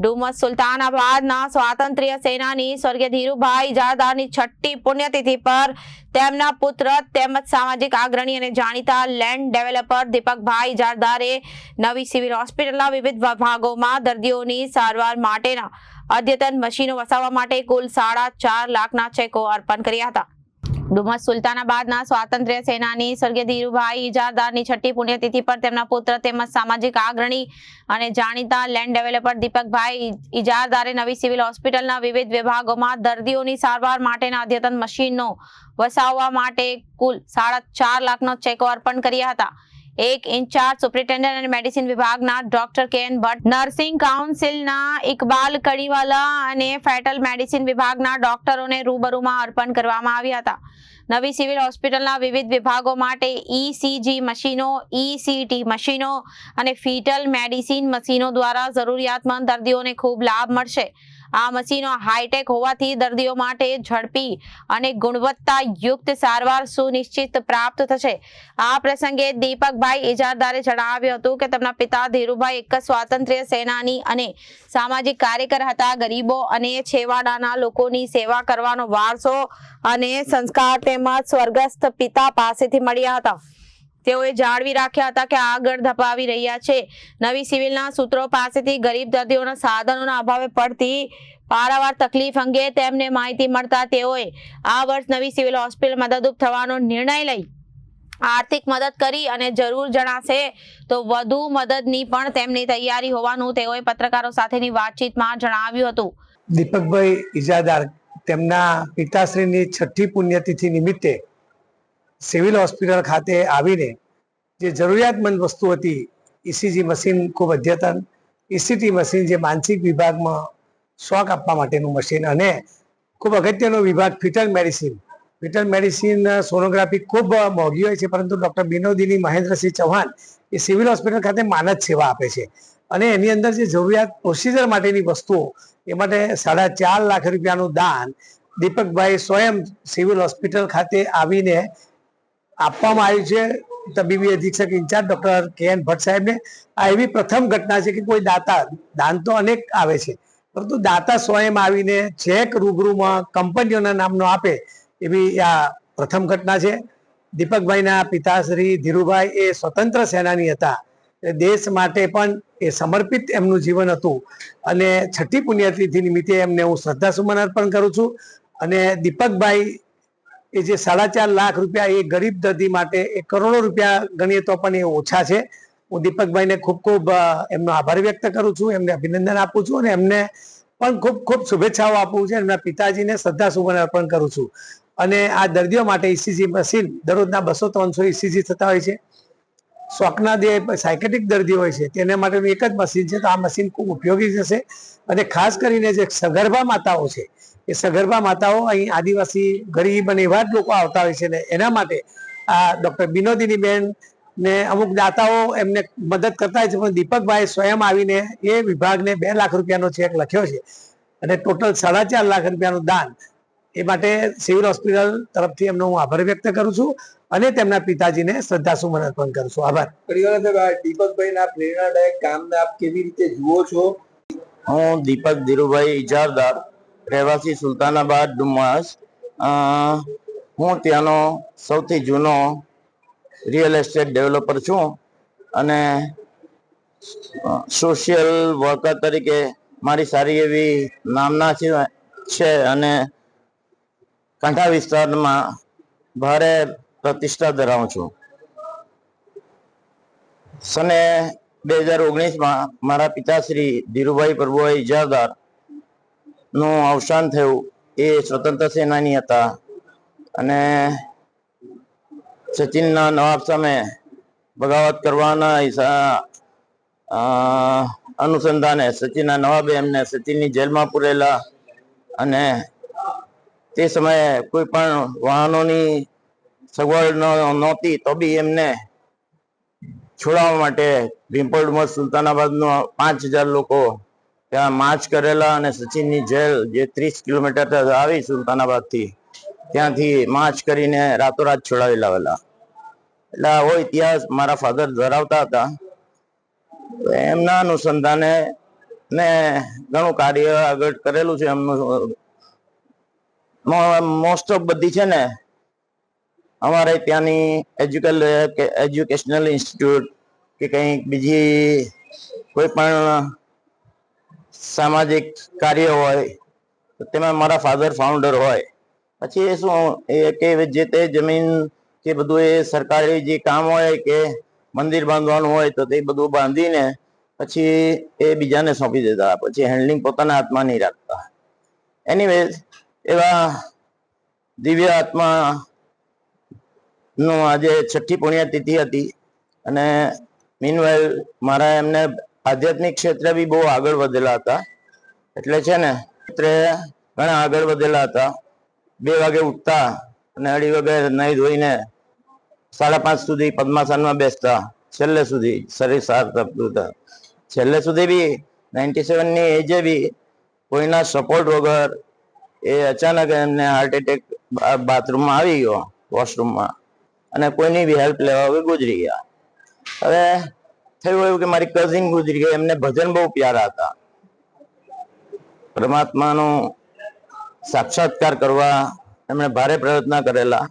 ડુમસ સુલતાનાબાદના સ્વાતંત્ર્ય સેનાની સ્વર્ગીય ધીરુભાઈ જાદાની છઠ્ઠી પુણ્યતિથિ પર તેમના પુત્ર તેમજ સામાજિક અગ્રણી અને જાણીતા લેન્ડ ડેવલપર દીપકભાઈ જારદારે નવી સિવિલ હોસ્પિટલના વિવિધ વિભાગોમાં દર્દીઓની સારવાર માટેના અદ્યતન મશીનો વસાવવા માટે કુલ સાડા ચાર લાખના ચેકો અર્પણ કર્યા હતા. ડુમસ સુલતાનાબાદના સ્વાતંત્ર્ય સેનાની સ્વર્ગીય ધીરુભાઈ ઇજાદારની છઠ્ઠી પુણ્યતિથિ પર તેમના પુત્ર તેમજ સામાજિક આગ્રણી અને જાણીતા લેન્ડ ડેવલપર દીપકભાઈ ઇજારદારે નવી સિવિલ હોસ્પિટલના વિવિધ વિભાગોમાં દર્દીઓની સારવાર માટેના અદ્યતન મશીનો વસાવવા માટે કુલ સાડા ચાર લાખનો ચેકો અર્પણ કર્યા હતા. એક ઇન્ચાર્જ સુપ્રિન્ટેન્ડન્ટ અને મેડિસિન વિભાગના doctor K N Bhatt. Nursing કાઉન્સિલના Iqbal Kadiwala અને ફેટલ મેડિસિન વિભાગના ડોક્ટરોને રૂબરૂમાં અર્પણ કરવામાં આવ્યા હતા. નવી સિવિલ હોસ્પિટલના વિવિધ વિભાગો માટે ઈસીજી મશીનો ઇસીટી મશીનો અને ફીટલ મેડિસિન મશીનો દ્વારા જરૂરિયાતમંદ દર્દીઓને ખૂબ લાભ મળશે. આ મશીનો હાઈટેક હોવાથી દર્દીઓ માટે ઝડપી અને ગુણવત્તાયુક્ત સારવાર સુનિશ્ચિત પ્રાપ્ત થશે. આ પ્રસંગે દીપકભાઈ ઇજારદારે જણાવ્યું હતું કે તેમના પિતા ધીરુભાઈ એક સ્વાતંત્ર્ય સેનાની અને સામાજિક કાર્યકર હતા. ગરીબો અને છેવાડાના લોકોની સેવા કરવાનો વારસો અને સંસ્કાર તેમજ સ્વર્ગસ્થ પિતા પાસેથી મળ્યા હતા. તેઓએ જાળવી રાખ્યા હતા કે આગળ ધપાવી રહ્યા છે. નવી સિવિલના સૂત્રો પાસેથી ગરીબ દર્દીઓના સાધનોના અભાવે પડતી પારાવાર તકલીફ અંગે તેમને માહિતી મળતા તેઓએ આ વર્ષ નવી સિવિલ હોસ્પિટલ મદદરૂપ થવાનો નિર્ણય લઈ આર્થિક મદદ કરી અને જરૂર જણાશે તો વધુ મદદની પણ તેમની તૈયારી હોવાનું તેઓએ પત્રકારો સાથેની વાતચીતમાં જણાવ્યું હતું. દીપકભાઈ ઇજાદાર તેમના પિતાશ્રીની છઠ્ઠી પુણ્યતિથિ નિમિત્તે સિવિલ હોસ્પિટલ ખાતે આવીને જે જરૂરિયાતમંદ વસ્તુ હતી ઇસીજી મશીન ખૂબ અદ્યતન ઇસીટી મશીન જે માનસિક વિભાગમાં શોક આપવા માટેનું મશીન અને ખૂબ અગત્યનો વિભાગ fetal medicine. Fetal medicine sonography ખૂબ મોંઘી હોય છે, પરંતુ ડૉક્ટર બિનોદિની મહેન્દ્રસિંહ ચૌહાણ એ સિવિલ હોસ્પિટલ ખાતે માનદ સેવા આપે છે. અને એની અંદર જે જરૂરિયાત પ્રોસિજર માટેની વસ્તુઓ, એ માટે સાડા ચાર લાખ રૂપિયાનું દાન દીપકભાઈ સ્વયં સિવિલ હોસ્પિટલ ખાતે આવીને આપવામાં આવ્યું છે. તબીબી અધિક્ષક in-charge doctor K N Bhatt સાહેબને. આ એવી પ્રથમ ઘટના છે કે કોઈ દાતા, દાન તો અનેક આવે છે, પરંતુ દાતા સ્વયં આવીને ચેક રૂબરૂમાં કંપનીઓના નામનો આપે એવી આ પ્રથમ ઘટના છે. દીપકભાઈના પિતાશ્રી ધીરુભાઈ એ સ્વતંત્ર સેનાની હતા. દેશ માટે પણ એ સમર્પિત એમનું જીવન હતું. અને છઠ્ઠી પુણ્યતિથિ નિમિત્તે એમને હું શ્રદ્ધાસુમન અર્પણ કરું છું. અને દીપકભાઈ એ જે સાડા ચાર લાખ રૂપિયા એ ગરીબ દર્દી માટે એ કરોડો રૂપિયા ગણીએ તો પણ એ ઓછા છે. હું દીપકભાઈને ખૂબ ખૂબ એમનો આભાર વ્યક્ત કરું છું. એમને અભિનંદન આપું છું અને એમને પણ ખૂબ ખૂબ શુભેચ્છાઓ આપું છું. એમના પિતાજીને શ્રદ્ધાસુમન અર્પણ કરું છું. અને આ દર્દીઓ માટે ઈસીજી મશીન દરરોજના બસો ત્રણસો ઈસીજી થતા હોય છે. શોખના જે સાયકેટિક દર્દી હોય છે, તેને માટેનું એક જ મશીન છે. તો આ મશીન ખૂબ ઉપયોગી થશે અને ખાસ કરીને જે સગર્ભા માતાઓ છે, એ સગર્ભા માતાઓ અહીં આદિવાસી ગરીબ અને એવા જ લોકો આવતા હોય છે ને, એના માટે આ ડૉક્ટર બિનોદિની બેન ને અમુક દાતાઓ એમને મદદ કરતા હોય છે. પણ દીપકભાઈ સ્વયં આવીને એ વિભાગને બે લાખ રૂપિયાનો ચેક લખ્યો છે. અને ટોટલ સાડા ચાર લાખ રૂપિયાનું દાન. એ માટે સિવિલ હોસ્પિટલ તરફથી એમનો હું આભાર વ્યક્ત કરું છું. અને તેમના પિતાજીને શ્રદ્ધાસુમન અર્પણ કરું છું આભાર દીપકભાઈના પ્રેરણાદાયક કામને આપ કેવી રીતે જુઓ છો? હું દીપક ધીરુભાઈ ઇજારદાર રહેવાસી સુલતાનાબાદ ડુમસ હું ત્યાંનો સૌથી જૂનો રિયલ એસ્ટેટ ડેવલપર છું અને સોશિયલ વર્કર તરીકે મારી સારી એવી નામના છે અને કાંઠા વિસ્તારમાં ભારે પ્રતિષ્ઠા ધરાવું છું. સને બે હજાર ઓગણીસમાં મારા પિતાશ્રી ધીરુભાઈ પ્રભુભાઈ ઇજાદારનું અવસાન થયું. એ સ્વતંત્ર સેનાની હતા અને સચિનના નવાબ સામે બગાવત કરવાના અનુસંધાને સચિનના નવાબે એમને સચિનની જેલમાં પૂરેલા અને તે સમયે કોઈ પણ વાહનોની સગવડ નહોતી તો બી એમને છોડાવવા માટે ડુમસ સુલતાનાબાદનો પાંચ હજાર લોકો ત્યાં માર્ચ કરેલા અને સચિનની જેલ જે ત્રીસ કિલોમીટર આવી સુલતાનાબાદથી, ત્યાંથી માર્ચ કરીને રાતોરાત છોડાવી લાવેલા એટલે આવો ઇતિહાસ મારા ફાધર ધરાવતા હતા. એમના અનુસંધાને ને ઘણું કાર્ય આગળ કરેલું છે એમનું. મોસ્ટ ઓફ બધી છે ને અમારે ત્યાંની એજ્યુકલ એજ્યુકેશનલ ઇન્સ્ટિટ્યૂટ કે કંઈક બીજી કોઈ પણ સામાજિક કાર્ય હોય, તો તેમાં મારા ફાધર ફાઉન્ડર હોય. પછી એ શું, એ કે જે તે જમીન કે બધું એ સરકારી જે કામ હોય કે મંદિર બાંધવાનું હોય, તો તે બધું બાંધીને પછી એ બીજાને સોંપી દેતા, પછી હેન્ડલિંગ પોતાના હાથમાં નહીં રાખતા. એનીવેઝ એવા દિવ્ય આત્મા નું આજે છઠ્ઠી પુણ્યતિથિ હતી અને મીનવાઇલ મારા એમને આધ્યાત્મિક ક્ષેત્રે બી બહુ આગળ વધેલા હતા. એટલે છે ને, ક્ષેત્રે ઘણા આગળ વધેલા હતા. બે વાગે ઉઠતા અને અઢી વાગે નહીં ધોઈને સાડા પાંચ સુધી પદ્માસનમાં બેસતા. છેલ્લે સુધી શરીર સાર થતું હતા. છેલ્લે સુધી બી નાઇન્ટી સેવનની એજે બી કોઈના સપોર્ટ વગર એ અચાનક એમને હાર્ટ એટેક બાથરૂમમાં આવી ગયો વોશરૂમમાં અને કોઈની બી હેલ્પ લેવા વગર ગુજરી ગયા. હવે થયું એવું કે મારી કઝિન ગુજરી ગઈ, એમને ભજન બહુ પ્યારા હતા. પરમાત્માનો સાક્ષાત્કાર કરવા એમણે ભારે પ્રયત્ન કરેલા.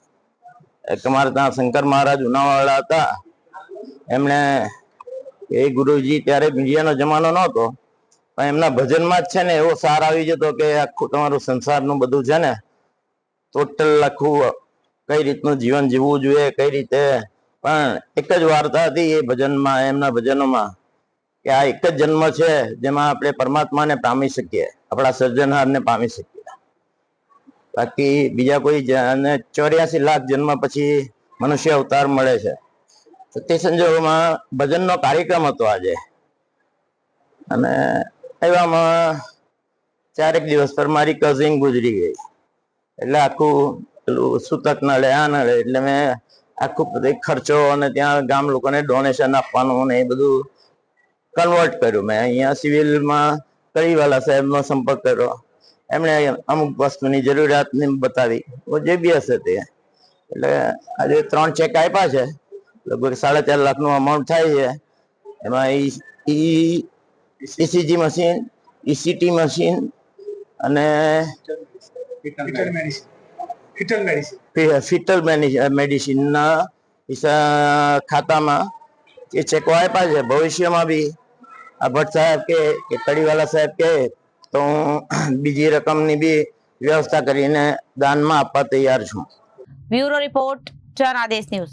એક અમારે ત્યાં શંકર મહારાજ ઉનાવાળા હતા. એમણે એ ગુરુજી ત્યારે મીડિયાનો જમાનો નહોતો, પણ એમના ભજનમાં જ છે ને એવો સાર આવી જતો કે આખું તમારું સંસારનું બધું છે ને ટોટલ આખું કઈ રીતનું જીવન જીવવું જોઈએ, કઈ રીતે? પણ એક જ વાર્તા હતી એ ભજનમાં, એમના ભજનોમાં કે આ એક જ જન્મ છે જેમાં આપણે પરમાત્માને પામી શકીએ, આપણા સર્જનહારને પામી શકીએ. બાકી બીજા કોઈ ચોર્યાસી લાખ જન્મ પછી મનુષ્ય અવતાર મળે છે. તો તે સંજોગોમાં ભજનનો કાર્યક્રમ હતો આજે. અને એવામાં ચારેક દિવસ પર મારી કઝિન ગુજરી ગઈ. એટલે આખું પેલું સૂતક નડે આ નડે એટલે મેં આખું બધે ખર્ચો અને ત્યાં ગામ લોકોને ડોનેશન આપવાનું ને એ બધું કન્વર્ટ કર્યું. મેં અહીંયા સિવિલમાં કરીવાલા સાહેબનો સંપર્ક કર્યો. એમણે અમુક વસ્તુની જરૂરિયાતને બતાવી. જે બી હશે તે. એટલે આજે ત્રણ ચેક આપ્યા છે. લગભગ સાડા ચાર લાખનું અમાઉન્ટ થાય છે. એમાં E ECG machine ECT machine અને fetal medicine. Fetal medicine fetal મેડિસિનના ખાતામાં એ ચેકો આપ્યા છે. ભવિષ્યમાં બી આ ભટ્ટ સાહેબ કે કે કડીવાલા સાહેબ કે તો હું બીજી રકમની બી વ્યવસ્થા કરીને દાનમાં આપવા તૈયાર છું. Bureau report Janadesh news.